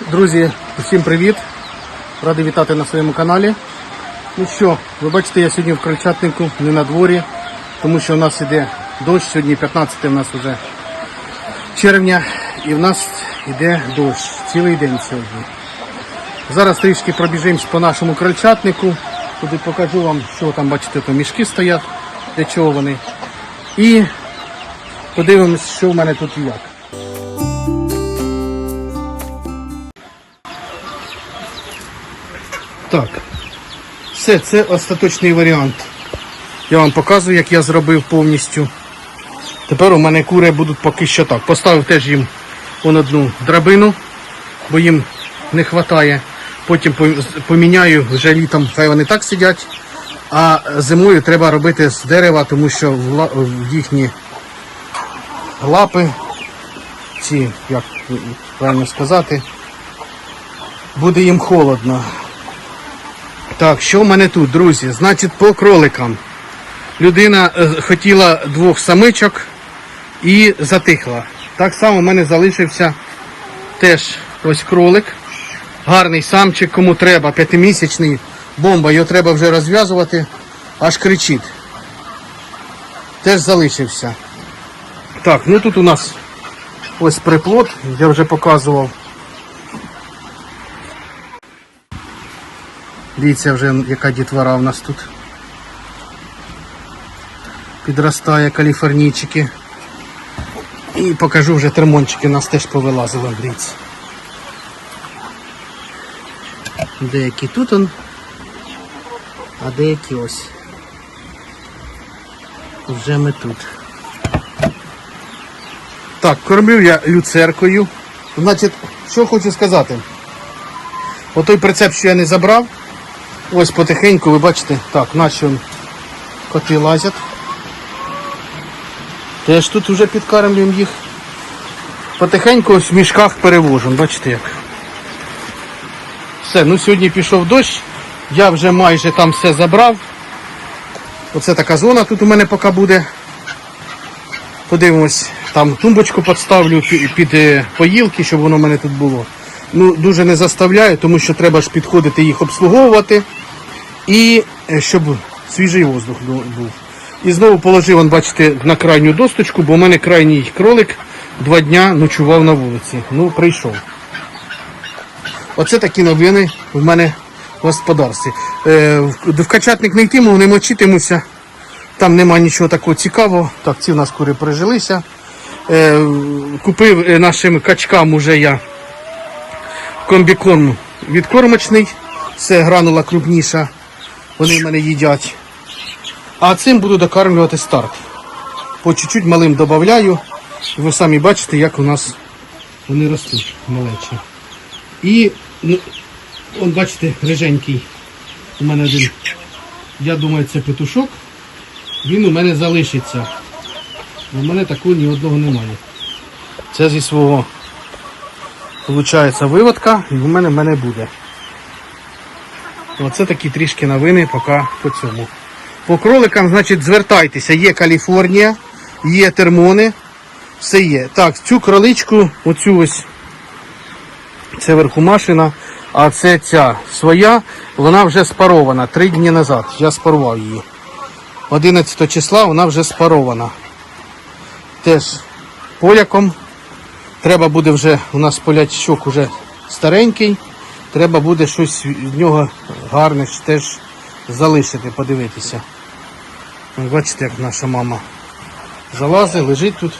Друзі, усім привіт! Радий вітати на своєму каналі. Ну що, ви бачите, я сьогодні в Крольчатнику, не на дворі, тому що у нас іде дощ, сьогодні 15 у нас вже червня, і в нас іде дощ цілий день сьогодні. Зараз трішки пробіжимось по нашому крольчатнику. Туди покажу вам, що там, бачите, то мішки стоять, для чого вони. І подивимось, що в мене тут як. Так, все, це остаточний варіант. Я вам показую, як я зробив повністю. Тепер у мене кури будуть поки що так. Поставив теж їм вон одну драбину, бо їм не вистачає. Потім поміняю вже літом, хай вони так сидять. А зимою треба робити з дерева, тому що в їхні лапи, ці, як правильно сказати, буде їм холодно. Так, що в мене тут, друзі? Значить, по кроликам. Людина е, хотіла двох самичок і затихла. Так само в мене залишився теж ось кролик. Гарний самчик, кому треба, п'ятимісячний. Бомба, його треба вже розв'язувати, аж кричить. Теж залишився. Так, ну тут у нас ось приплод, я вже показував. Дивіться вже, яка дітвора у нас тут. Підростає каліфорнійчики. І покажу вже термончики, у нас теж повилазили, дивіться. Деякі тут он, а деякі ось. Вже ми тут. Так, кормив я люцеркою. Значить, що хочу сказати. Отой прицеп, що я не забрав, ось потихеньку, ви бачите, так, он коти лазять. Теж тут вже підкармлюємо їх. Потихеньку ось в мішках перевожу, бачите як. Все, ну сьогодні пішов дощ, я вже майже там все забрав. Оце така зона тут у мене поки буде. Подивимось, там тумбочку підставлю пі- під е, поїлки, щоб воно в мене тут було. Ну, дуже не заставляю, тому що треба ж підходити їх обслуговувати. І е, щоб свіжий воздух був. І знову положив, он, бачите, на крайню досточку, бо в мене крайній кролик два дня ночував на вулиці. Ну, прийшов. Оце такі новини в мене в господарстві. Е, в в качатник не йтиму, не мочитимуся. Там нема нічого такого цікавого. Так, ці в нас кури прижилися. Е, купив е, нашим качкам уже я комбікорм відкормочний. Це гранула крупніша. Вони в мене їдять. А цим буду докармлювати старт. По чуть-чуть малим додаю. Ви самі бачите, як у нас вони ростуть малечі. І, ну, он бачите, риженький. У мене один. Я думаю, це петушок. Він у мене залишиться. У мене такого ні одного немає. Це зі свого виходить виводка, і у мене в мене буде. Оце такі трішки новини поки по цьому. По кроликам, значить, звертайтеся. Є Каліфорнія, є термони, все є. Так, цю кроличку, оцю ось, це верхумашина, а це ця своя, вона вже спарована три дні назад. Я спарував її. 11 числа вона вже спарована. Теж поляком. Треба буде вже, у нас полячок уже старенький. Треба буде щось від нього гарне теж залишити, подивитися. Бачите, як наша мама залазить, лежить тут,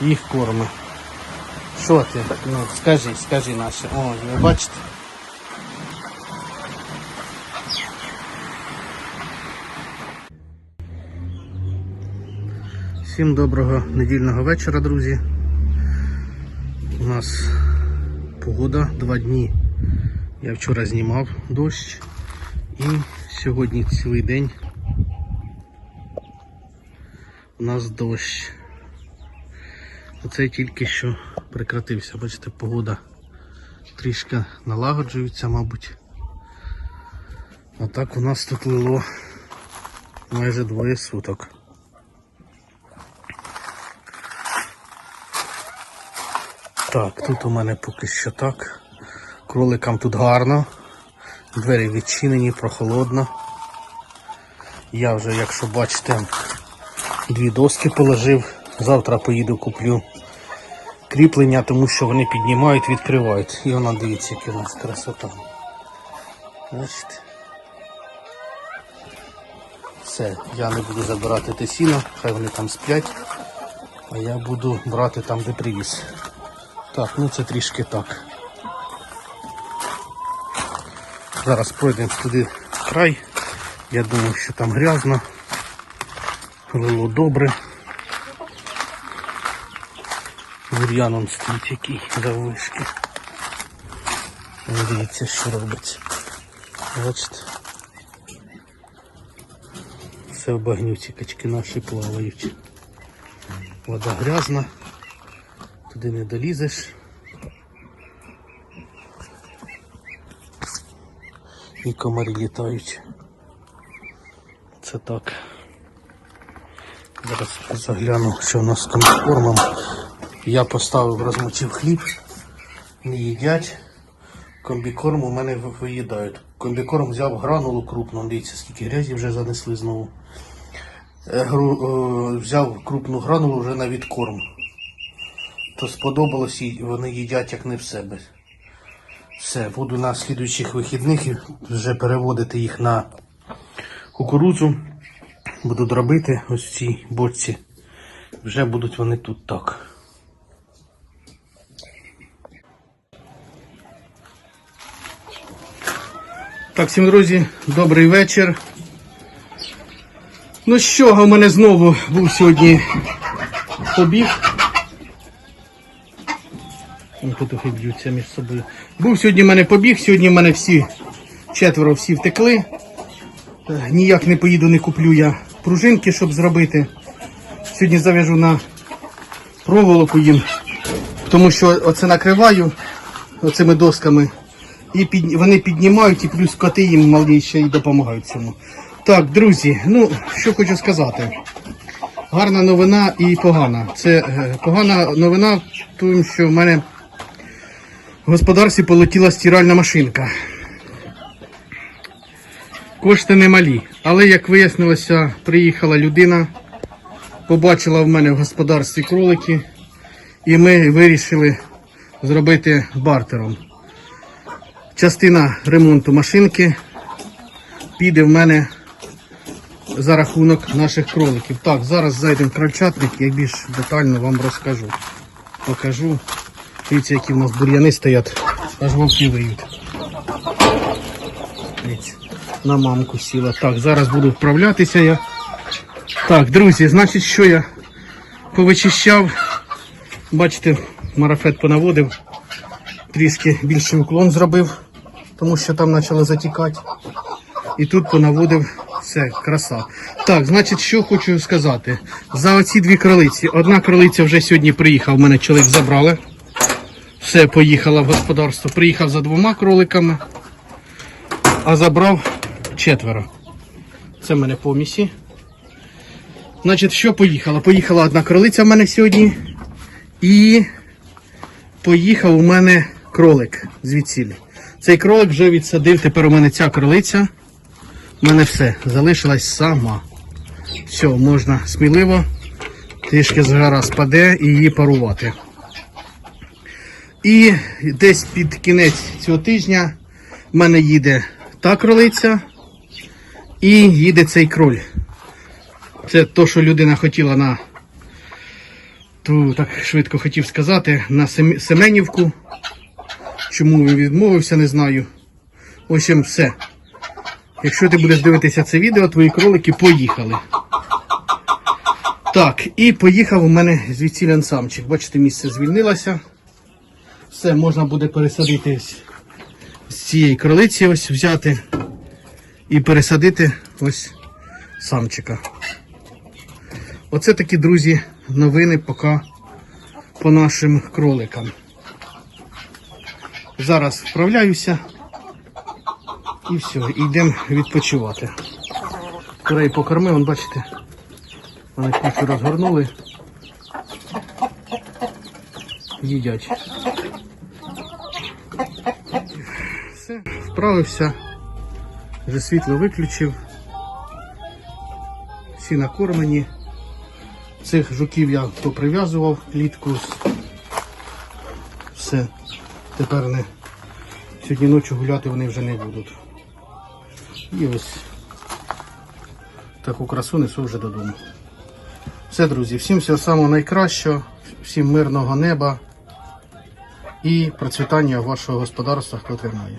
їх корме. Що ти? Ну, скажи, скажи наше. О, ви бачите? Всім доброго недільного вечора, друзі. У нас погода два дні. Я вчора знімав дощ і сьогодні цілий день у нас дощ. Оце тільки що прекратився. Бачите, погода трішки налагоджується, мабуть. А так у нас тут лило майже двоє суток. Так, тут у мене поки що так. Кроликам тут гарно. Двері відчинені, прохолодно. Я вже, якщо бачите, дві доски положив. Завтра поїду куплю кріплення, тому що вони піднімають, відкривають. І вона дивіться, яка у нас красота. Бачите? Все, я не буду забирати те сіно, хай вони там сплять, а я буду брати там, де привіз. Так, ну це трішки так. Зараз пройдемо туди край. Я думаю, що там грязно. Лило добре. Бур'яном стоїть який заввишки. Дивіться, що робиться. Бачите? Все в багнюці, качки наші плавають. Вода грязна, туди не долізеш. І комарі літають. Це так. Зараз загляну, що у нас з комбікормом. Я поставив, розмочив хліб, не їдять. Комбікорм у мене виїдають. Комбікорм взяв гранулу крупну, дивіться, скільки грязі вже занесли знову. Е, гру- е, взяв крупну гранулу вже на відкорм. То сподобалось і вони їдять як не в себе. Все, буду на слідуючих вихідних вже переводити їх на кукурудзу. Буду дробити ось в цій бочці. Вже будуть вони тут так. Так, всім друзі, добрий вечір. Ну що, у мене знову був сьогодні побіг. Тут б'ються між собою. Був сьогодні в мене побіг, сьогодні в мене всі четверо всі втекли. Е, Ніяк не поїду, не куплю я пружинки, щоб зробити. Сьогодні зав'яжу на проволоку їм, тому що оце накриваю оцими досками. І під, вони піднімають, і плюс коти їм малі ще й допомагають цьому. Так, друзі, ну що хочу сказати. Гарна новина і погана. Це е, погана новина, тому що в мене в господарстві полетіла стиральна машинка. Кошти немалі. Але як вияснилося, приїхала людина, побачила в мене в господарстві кролики, і ми вирішили зробити бартером. Частина ремонту машинки піде в мене за рахунок наших кроликів. Так, зараз зайдемо в крольчатник, я більш детально вам розкажу. Покажу. Дивіться, які в нас бур'яни стоять, аж вовки виють. На мамку сіла. Так, зараз буду вправлятися я. Так, друзі, значить, що я повичищав. Бачите, марафет понаводив. Трішки більший уклон зробив, тому що там почало затікати. І тут понаводив все, краса. Так, значить, що хочу сказати. За оці дві кролиці. Одна кролиця вже сьогодні приїхав, мене чоловік забрали. Все, поїхала в господарство. Приїхав за двома кроликами, а забрав четверо. Це в мене помісі. Значить, що поїхала? Поїхала одна кролиця в мене сьогодні. І поїхав у мене кролик звідсіль. Цей кролик вже відсадив, тепер у мене ця кролиця. У мене все, залишилась сама. Все, можна сміливо, трішки згора спаде і її парувати. І десь під кінець цього тижня в мене їде та кролиця і їде цей кроль. Це то, що людина хотіла на ту, так швидко хотів сказати, на Семенівку. Чому він відмовився, не знаю. В общем, все. Якщо ти будеш дивитися це відео, твої кролики поїхали. Так, і поїхав у мене звідсілян самчик. Бачите, місце звільнилося. Все, можна буде пересадити з цієї кролиці, ось взяти і пересадити ось самчика. Оце такі, друзі, новини поки по нашим кроликам. Зараз вправляюся і все, йдемо відпочивати. Курей покормив, вон, бачите, вони кучу розгорнули. Їдять. Все, вправився, вже світло виключив. Всі накормлені. Цих жуків я поприв'язував клітку. Все. Тепер не. Сьогодні ночі гуляти вони вже не будуть. І ось таку красу несу вже додому. Все, друзі, всім всього самого найкращого, всім мирного неба і процвітання вашого господарства, хто тримає.